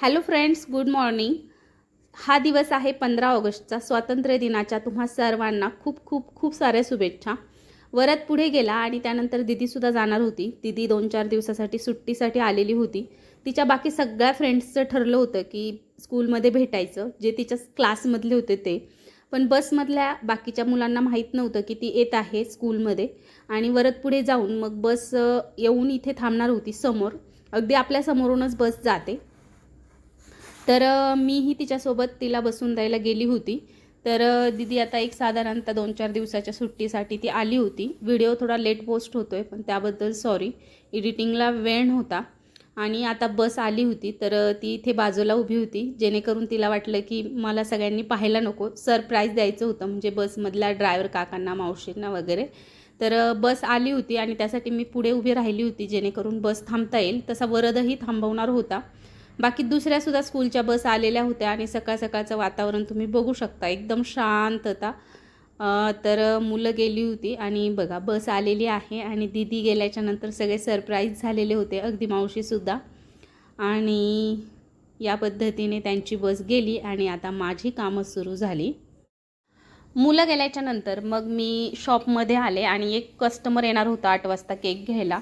Hello friends good morning हा दिवस आहे पंधरा ऑगस्टचा. स्वातंत्र्य दिनाच्या तुम्हा सर्वांना खूप खूप खूप साऱ्या शुभेच्छा. वरत पुढे गेला आणि त्यानंतर दिदीसुद्धा जाणार होती. दिदी दोन चार दिवसासाठी सुट्टीसाठी आलेली होती. तिच्या बाकी सगळ्या फ्रेंड्सचं ठरलं होतं की स्कूलमध्ये भेटायचं. जे तिच्या क्लासमधले होते ते. पण बसमधल्या बाकीच्या मुलांना माहीत नव्हतं की ती येत आहे स्कूलमध्ये आणि वरत पुढे जाऊन मग बस येऊन इथे थांबणार होती समोर. अगदी आपल्या समोरूनच बस जाते. तर मीही तिच्यासोबत तिला बसून द्यायला गेली होती. तर दिदी दीदी आता एक साधारणतः दोन चार दिवसाच्या सुट्टीसाठी ती आली होती. व्हिडिओ थोडा लेट पोस्ट होतो आहे पण त्याबद्दल सॉरी. एडिटिंगला वेळ होता आणि आता बस आली होती तर ती इथे बाजूला उभी होती. जेणेकरून तिला वाटलं की मला सगळ्यांनी पाहायला नको. सरप्राईज द्यायचं होतं म्हणजे बसमधल्या ड्रायव्हर काकांना मावशींना वगैरे. तर बस आली होती आणि त्यासाठी मी पुढे उभी राहिली होती जेणेकरून बस थांबता येईल. तसा वरदही थांबवणार होता. बाकी दुसऱ्यासुद्धा स्कूलच्या बस आलेल्या होत्या आणि सकाळ सकाळचं वातावरण तुम्ही बघू शकता. एकदम शांतता. तर मुलं गेली होती आणि बघा बस आलेली आहे आणि दिदी गेल्याच्यानंतर सगळे सरप्राईज झालेले होते अगदी मावशीसुद्धा आणि या पद्धतीने त्यांची बस गेली आणि आता माझी कामं सुरू झाली. मुलं गेल्याच्यानंतर मग मी शॉपमध्ये आले आणि एक कस्टमर येणार होता आठ वाजता केक घ्यायला.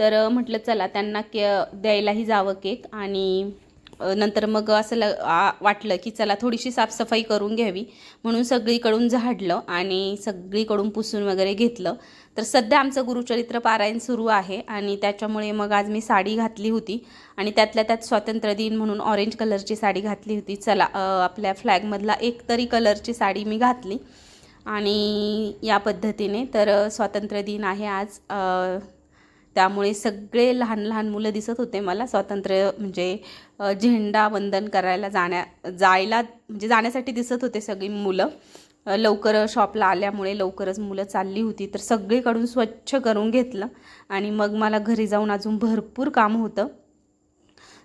तर म्हटलं चला त्यांना के द्यायलाही जावं केक आणि नंतर मग असं ल आ, वाटलं की चला थोडीशी साफसफाई करून घ्यावी म्हणून सगळीकडून झाडलं आणि सगळीकडून पुसून वगैरे घेतलं. तर सध्या आमचं गुरुचरित्र पारायण सुरू आहे आणि त्याच्यामुळे मग आज मी साडी घातली होती आणि त्यातल्या त्यात स्वातंत्र्य दिन म्हणून ऑरेंज कलरची साडी घातली होती. चला आपल्या फ्लॅगमधला एक तरी कलरची साडी मी घातली आणि या पद्धतीने तर स्वातंत्र्य दिन आहे आज त्यामुळे सगळे लहान लहान मुलं दिसत होते मला. स्वातंत्र्य म्हणजे झेंडा वंदन करायला जाण्या जायला म्हणजे जाण्यासाठी दिसत होते सगळी मुलं. लवकर शॉपला आल्यामुळे लवकरच मुलं चालली होती. तर सगळीकडून स्वच्छ करून घेतलं आणि मग मला घरी जाऊन अजून भरपूर काम होतं.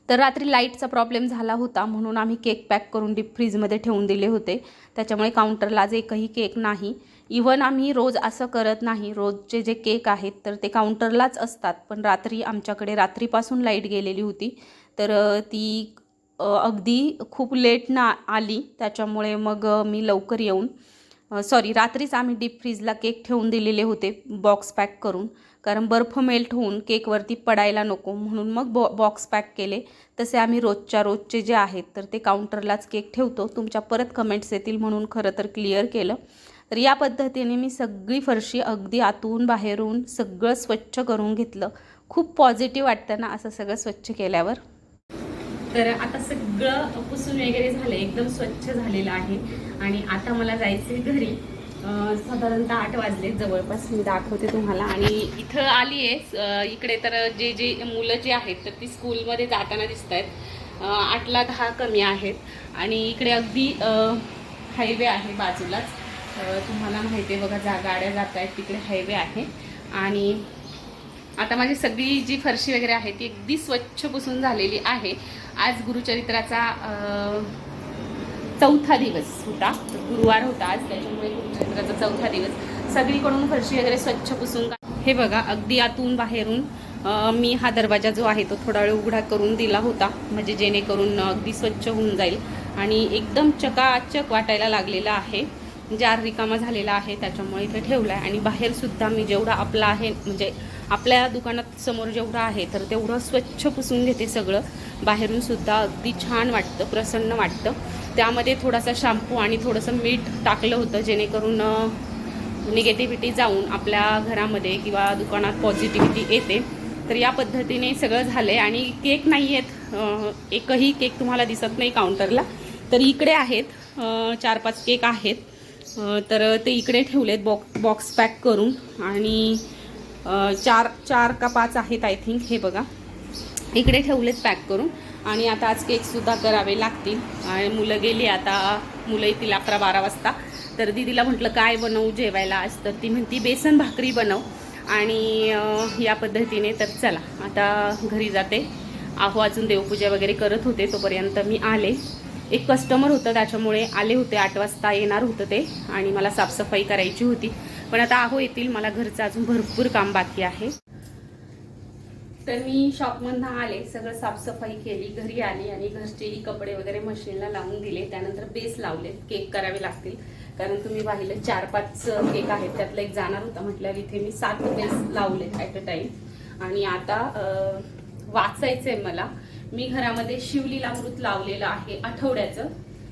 तर रात्री लाईटचा प्रॉब्लेम झाला होता म्हणून आम्ही केक पॅक करून डीप फ्रीजमध्ये ठेवून दिले होते. त्याच्यामुळे काउंटरला आज एकही केक नाही. इव्हन आम्ही रोज असं करत नाही. रोजचे जे केक आहेत तर ते काउंटरलाच असतात. पण रात्री आमच्याकडे रात्रीपासून लाइट गेलेली होती. तर ती अगदी खूप लेट ना आली. त्याच्यामुळे मग मी लवकर येऊन सॉरी रात्रीच आम्ही डीप फ्रीजला केक ठेवून दिलेले होते बॉक्स पॅक करून. कारण बर्फ मेल्ट होऊन केकवरती पडायला नको. म्हणून मग बॉ बॉक्स पॅक केले. तसे आम्ही रोजच्या रोजचे जे आहेत तर ते काउंटरलाच केक ठेवतो. तुमच्या परत कमेंट्स येतील म्हणून खरं तर क्लिअर केलं. तर या पद्धतीने मी सगळी फरशी अगदी आतून बाहेरून सगळं स्वच्छ करून घेतलं. खूप पॉझिटिव्ह वाटतं ना असं सगळं स्वच्छ केल्यावर. तर आता सगळं पुसून वगैरे झालं एकदम स्वच्छ झालेलं आहे. आणि आता मला जायचं घरी. साधारणतः आठ वाजले जवळपास मी दाखवते तुम्हाला. आणि इथं आली आहे इकडे तर जे जे मुलं जी आहेत तर ती स्कूलमध्ये जाताना दिसत आहेत आठला दहा कमी आहेत. आणि इकडे अगदी हायवे आहे बाजूलाच. तुम्हाला माहिती आहे बघा जा गाड्या जात आहेत तिकडे हायवे आहे. आणि आता माझी सगळी जी फरशी वगैरे आहे ती अगदी स्वच्छ पुसून झालेली आहे. आज गुरुचरित्राचा चौथा दिवस होता. गुरुवार होता आज त्याच्यामुळे गुरुचरित्राचा चौथा दिवस. सगळीकडून फरशी वगैरे स्वच्छ पुसून हे बघा अगदी आतून बाहेरून मी हा दरवाजा जो आहे तो थोडा वेळ उघडा करून दिला होता. म्हणजे जेणेकरून अगदी स्वच्छ होऊन जाईल. आणि एकदम चकाचक वाटायला लागलेला आहे. जार रिकामा झालेला आहे त्याच्यामुळे इथे ठेवला आहे आणि बाहेरसुद्धा मी जेवढा आपला आहे म्हणजे आपल्या दुकानात समोर जेवढं आहे तर तेवढं स्वच्छ पुसून घेते सगळं. बाहेरून सुद्धा अगदी छान वाटतं प्रसन्न वाटतं. त्यामध्ये थोडासा शॅम्पू आणि थोडंसं मीठ टाकलं होतं जेणेकरून निगेटिव्हिटी जाऊन आपल्या घरामध्ये किंवा दुकानात पॉझिटिव्हिटी येते. तर या पद्धतीने सगळं झालं आहे आणि केक नाही आहेत एकही केक तुम्हाला दिसत नाही काउंटरला तर इकडे आहेत चार पाच केक आहेत. तर ते इकडे ठेवलेत बॉक्स बॉक्स पॅक करून. आणि चार चार का पाच आहेत आय थिंक हे बघा. इकडे ठेवलेत पॅक करून. आणि आता आज केकसुद्धा करावे लागतील. आणि मुलं गेली आता मुलं येतील अकरा बारा वाजता. तर दीदीला म्हटलं काय बनवू जेवायला आज? तर ती म्हणती बेसन भाकरी बनव. आणि या पद्धतीने तर चला. आता घरी जाते. आहो अजून देवपूजा वगैरे करत होते तोपर्यंत मी आले. एक कस्टमर होतं त्याच्यामुळे आले होते आठ वाजता येणार होतं ते आणि मला साफसफाई करायची होती. पण आता आहो येतील मला घरचं अजून भरपूर काम बाकी आहे. तर मी शॉपमधनं आले सगळं साफसफाई केली घरी आली आणि घरचेही कपडे वगैरे मशीनला लावून दिले. त्यानंतर बेस लावले केक करावे लागतील. कारण तुम्ही पाहिलं चार पाच केक आहेत त्यातला एक जाणार होता म्हटल्यावर इथे मी सात बेस लावले ॲट अ टाईम आणि आता वाचायचंय मला. मी घरामध्ये शिवलीला अमृत लावलेलं आहे आठवड्याचं.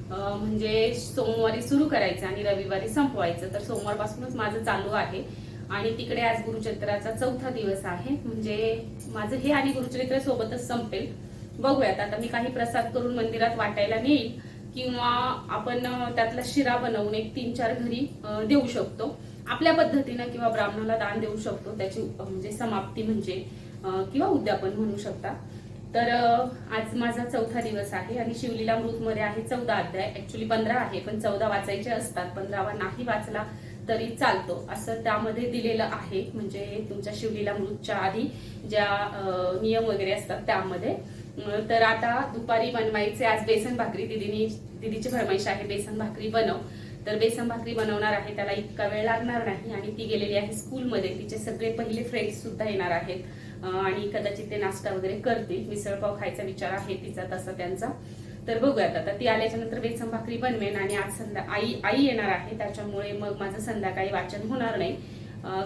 म्हणजे सोमवारी सुरू करायचं आणि रविवारी संपवायचं. तर सोमवारपासूनच माझं चालू आहे. आणि तिकडे आज गुरुचरित्राचा चौथा दिवस आहे. म्हणजे माझं हे आणि गुरुचरित्र सोबतच संपेल. बघूयात. आता मी काही प्रसाद करून मंदिरात वाटायला नेईल किंवा आपण त्यातला शिरा बनवून एक तीन चार घरी देऊ शकतो. आपल्या पद्धतीनं किंवा ब्राह्मणाला दान देऊ शकतो. त्याची म्हणजे समाप्ती म्हणजे. किंवा उद्यापन म्हणू शकता. तर आज माझा चौथा दिवस आहे आणि शिवलीला मृतमध्ये आहे चौदा अध्याय. ऍक्च्युली पंधरा आहे पण चौदा वाचायचे असतात. पंधरावा नाही वाचला तरी चालतो. असं त्यामध्ये दिलेलं आहे. म्हणजे तुमच्या शिवलीला मृतच्या आधी ज्या नियम वगैरे असतात त्यामध्ये. तर आता दुपारी बनवायचे आज बेसन भाकरी. दिदीनी दिदीची फरमाईश आहे बेसन भाकरी बनव. तर बेसन भाकरी बनवणार आहे त्याला इतका वेळ लागणार नाही आणि ती गेलेली आहे स्कूलमध्ये. तिचे सगळे पहिले फ्रेंड्स सुद्धा येणार आहेत. आणि कदाचित ते नाश्ता वगैरे करतील. मिसळपाव खायचा विचार आहे तिचा तसा त्यांचा. तर बघूयात आता. ती आल्याच्यानंतर बेसन भाकरी बनवेन आणि आज संध्या आई आई येणार आहे. त्याच्यामुळे मग माझं संध्याकाळी वाचन होणार नाही.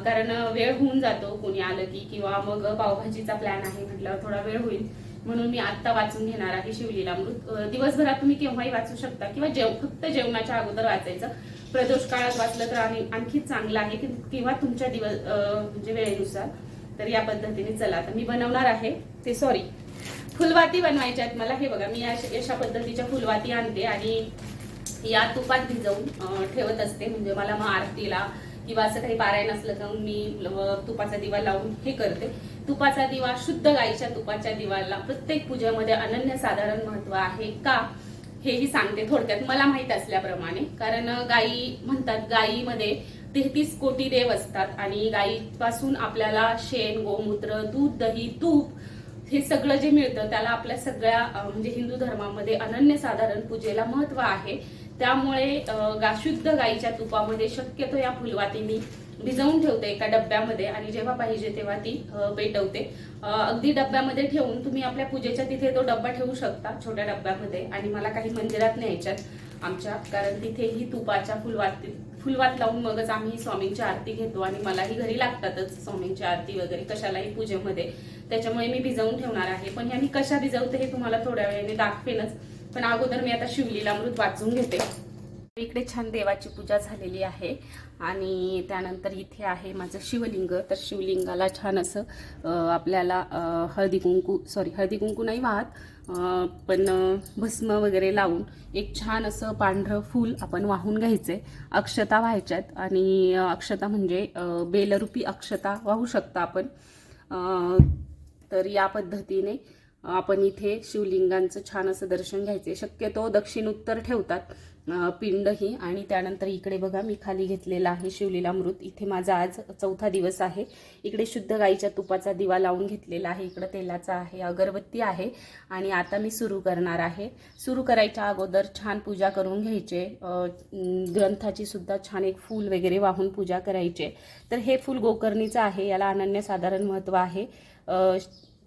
कारण वेळ होऊन जातो. कोणी आलं की किंवा मग पावभाजीचा प्लॅन आहे म्हटल्यावर थोडा वेळ होईल. म्हणून मी आत्ता वाचून घेणार आहे शिवलीलामृत दिवसभरात तुम्ही केव्हाही वाचू शकता किंवा जेव फक्त जेवणाच्या अगोदर वाचायचं. प्रदोष काळात वाचलं तर आणि आणखी चांगलं आहे किंवा तुमच्या दिवस म्हणजे वेळेनुसार. तर या पद्धतीने चला. तर मी बनवणार आहे ते सॉरी फुलवाती बनवायच्या आहेत मला. हे बघा मी अशा अशा पद्धतीच्या फुलवाती आणते आणि या तुपात भिजवून ठेवत असते. म्हणजे मला मग आरतीला किंवा असं काही पारायण असलं तर मी तुपाचा दिवा लावून हे करते. तुपाचा दिवा शुद्ध गाईच्या तुपाच्या दिवाला प्रत्येक पूजेमध्ये अनन्यसाधारण महत्त्व आहे का हेही सांगते थोडक्यात. मला माहीत असल्याप्रमाणे कारण गायी म्हणतात गायीमध्ये तेहतीस कोटी देव असतात आणि गायीपासून आपल्याला शेण गोमूत्र दूध दही तूप हे सगळं जे मिळतं त्याला आपल्या सगळ्या म्हणजे हिंदू धर्मामध्ये अनन्यसाधारण पूजेला महत्त्व आहे. त्यामुळे शुद्ध गाईच्या तुपामध्ये शक्यतो या फुलवाती मी भिजवून ठेवते एका डब्यामध्ये आणि जेव्हा पाहिजे तेव्हा ती पेटवते. अगदी डब्यामध्ये ठेवून तुम्ही आपल्या पूजेच्या तिथे तो डब्बा ठेवू शकता छोट्या डब्यामध्ये आणि मला काही मंदिरात न्यायच्यात आमच्या कारण तिथेही तुपाच्या फुलवाती फुलवात लावून मगच आम्ही स्वामींची आरती घेतो आणि मलाही घरी लागतातच स्वामींची आरती वगैरे कशालाही पूजेमध्ये. त्याच्यामुळे मी भिजवून ठेवणार आहे. पण ह्या मी कशा भिजवते हे तुम्हाला थोड्या वेळाने दाखवेनच. पण अगोदर मी आता शिवलीला अमृत वाचून घेते. इकडे छान देवाची पूजा झालेली आहे आणि त्यानंतर इथे आहे माझं शिवलिंग. तर शिवलिंगाला छान असं आपल्याला हळदी कुंकू सॉरी हळदी कुंकू नाही वाहत पण भस्म वगैरे लावून एक छान असं पांढरं फूल आपण वाहून घ्यायचे. अक्षता व्हायच्यात आणि अक्षता म्हणजे बेलरूपी अक्षता वाहू शकता आपण. तर या पद्धतीने आपण इथे शिवलिंगांचं छान असं दर्शन घ्यायचे शक्यतो दक्षिण उत्तर ठेवतात पिंडही. आणि त्यानंतर इकडे बघा मी खाली घेतलेला आहे शिवलीलामृत. इथे माझा आज चौथा दिवस आहे. इकडे शुद्ध गाईच्या तुपाचा दिवा लावून घेतलेला आहे. इकडं तेलाचा आहे अगरबत्ती आहे. आणि आता मी सुरू करणार आहे. सुरू करायच्या अगोदर छान पूजा करून घ्यायचे. ग्रंथाचीसुद्धा ग्रंथाची सुद्धा छान एक फूल वगैरे वाहून पूजा करायचे. तर हे फूल गोकर्णीचं आहे याला अनन्यसाधारण महत्त्व आहे.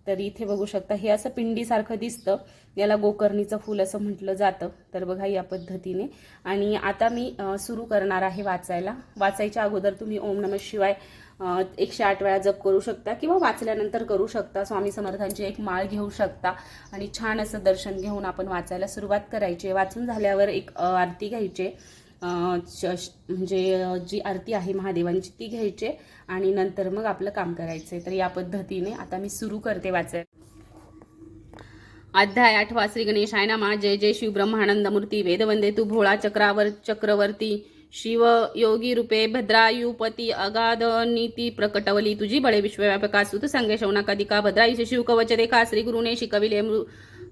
तर इथे बघू शकता. हे असं पिंडीसारखं दिसतं. याला गोकर्णीचं फूल असं म्हटलं जातं. तर बघा या पद्धतीने. आणि आता मी सुरू करणार आहे वाचायला. वाचायच्या अगोदर तुम्ही ओम नम शिवाय एकशे आठ वेळा जप करू शकता किंवा वाचल्यानंतर करू शकता. स्वामी समर्थांची एक माळ घेऊ शकता. आणि छान असं दर्शन घेऊन आपण वाचायला सुरुवात करायची. वाचून झाल्यावर एक आरती घ्यायची. म्हणजे जी आरती आहे महादेवांची ती घ्यायची आणि नंतर मग आपलं काम करायचं तर या पद्धतीने आता मी सुरू करते वाचायला अध्याय आठवा श्री गणेशाय नमा. जय जय शिव ब्रह्मानंद मूर्ती. वेदवंदे तू भोळा चक्रावर चक्रवर्ती. शिव योगी रूपे भद्रायुपती अगाध नीती प्रकटवली. तुझी बळे विश्वव्यापका सुत संगे शौनकादिका. भद्रायुष शिव कवच रेखा. श्री गुरुने शिकविले मृ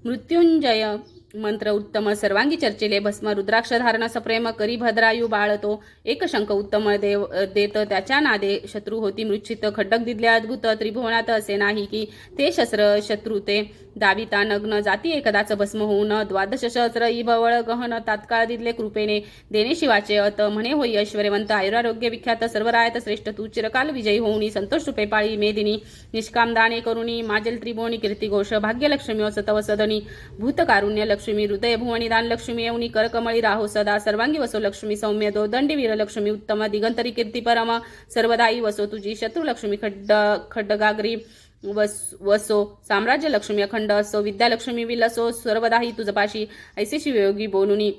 मृत्युंजय. मंत्र उत्तम सर्वांगी चर्चिले भस्म रुद्राक्ष धारण सप्रेम करी भद्रायू बाळतो एक शंख उत्तम देव देत त्याच्या नादे शत्रू होती मृच्छित खड्डक दिदले अद्भुत त्रिभुवनात असे नाही की ते शस्त्र शत्रू ते. दाविता नग्न जाती एकदाच भस्म होऊन द्वादश सहस्र इभवळ गहन तात्काळ दिदले कृपेने. देणे शिवाचे अत म्हणे होई ऐश्वर्यवंत आयुरारोग्य विख्यात सर्वरायत श्रेष्ठ तू चिरकाल विजयी होऊनी संतोष रुपे पाळी मेदिनी. निष्काम दाने करुणी माजेल त्रिभुवनी कीर्तिघोष भाग्यलक्ष्मी असत वसदनी. भूतकारुण्य लक्ष्मी हृदय भुवनी दान लक्ष्मी येऊनी करकमळी राहो सदा सर्वांगी वसो लक्ष्मी सौम्य दो दंडी वीर लक्ष्मी उत्तम दिगंतरी कीर्ती परम सर्वदाई वसो तुझी शत्रू लक्ष्मी खड्ड खड्डगागरी वस वसो साम्राज्य लक्ष्मी अखंड असो विद्यालक्ष्मी विलसो सर्वदाही तुझपाशी ऐसेशी शिवयोगी बोलुनी